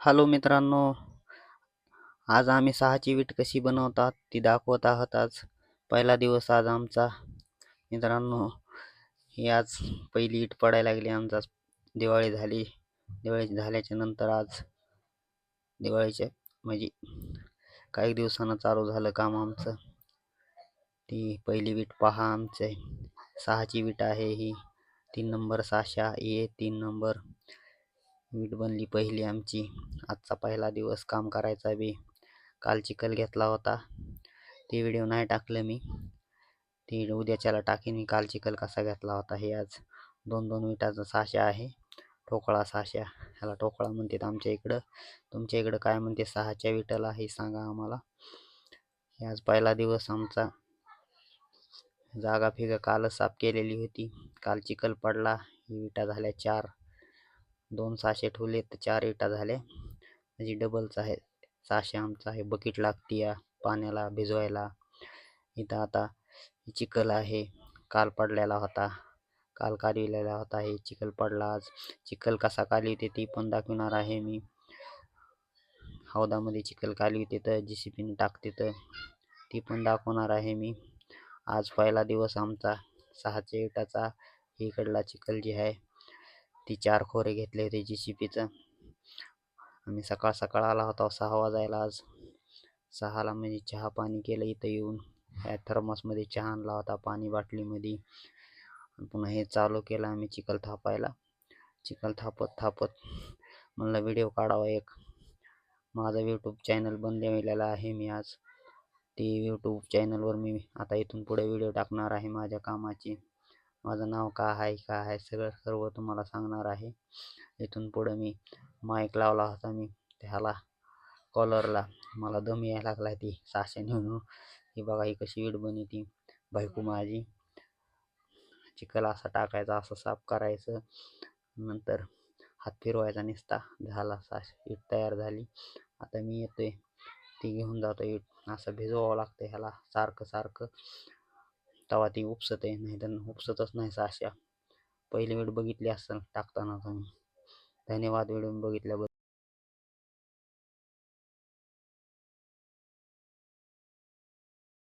Hello मित्रांनो आज आम्ही सहाची वीट कशी बनवतात ती दाखवत आहोत आज. पहिला दिवस आज आमचा. मित्रांनो ही आज पहिली ईट पडायला लागली. आमचा दिवाळी झाली. दिवाळी झाल्याच्यानंतर आज दिवाळीच्या म्हणजे काही दिवसानं चालू झालं काम आमचं. ती पहिली वीट पहा आमचे. सहाची वीट आहे ही. तीन नंबर सहाशा ए तीन नंबर. वीट बनली पहिली आमची. आजचा पहिला दिवस काम करायचा बी. काल चिखल घेतला होता. ते व्हिडिओ नाही टाकलं मी. ते उद्याच्याला टाकीन मी. काल चिखल कसा घेतला होता हे आज दोन दोन विटाचा साशा आहे. ठोकळा साशा. ह्याला ठोकळा म्हणतात आमच्या इकडं. तुमच्या इकडं काय म्हणते? सहाच्या विटाला हे सांगा आम्हाला. हे आज पहिला दिवस आमचा. जागा फिगा कालच साफ केलेली होती. काल चिखल पडला. ही विटा झाल्या चार. दोन सहाशे ठेवले तर चार इटा झाले. म्हणजे डबलचा आहे सहाशे आमचं आहे. बकेट लागते या पाण्याला भिजवायला. इथं आता चिखल आहे. काल पडलेला होता. काल काढविलेला होता. हे चिखल पडला आज. चिखल कसा काली होते ती पण दाखवणार आहे मी. हौदामध्ये चिखल काली होते तर जी सी पीने टाकते तर ती पण दाखवणार आहे मी. आज पहिला दिवस आमचा सहाचे इटाचा इकडला चिखल जी आहे. ती चार खोरे घेतले होते जी सी पीचं आम्ही सकाळ सकाळ आला होता सहा वाजायला आज. सहाला म्हणजे चहा पाणी केलं इथं येऊन. ह्या थर्मसमध्ये चहा आणला होता पाणी बाटलीमध्ये. पुन्हा हे चालू केलं आम्ही चिखल थापायला. चिखल थापत थापत म्हणलं व्हिडिओ काढावा एक. माझा यूट्यूब चॅनल बनलेला आहे मी आज. ते यूट्यूब चॅनलवर मी आता इथून पुढे व्हिडिओ टाकणार आहे माझ्या कामाची. माझं नाव का आहे का आहे सगळं सर्व तुम्हाला सांगणार आहे. इथून पुढं मी माईक लावला होता मी ह्याला कॉलरला मला दम यायला लागला ती साशे नेऊन. ही बघा ही कशी वीड बनी ती. बायको माझी. चिखल असा टाकायचा असं साफ करायचं. नंतर हात फिरवायचा निसता. झाला साश ईट तयार झाली. आता मी येतोय. ती घेऊन जातो ईट असं भिजवावं लागतं ह्याला सारखं सारखं. तेव्हा ती उपसते नाही तर उपसतच नाही अशा. पहिली वेळ बघितली असेल टाकताना तुम्ही धन्यवाद व्हिडिओ बघितल्याबद्दल.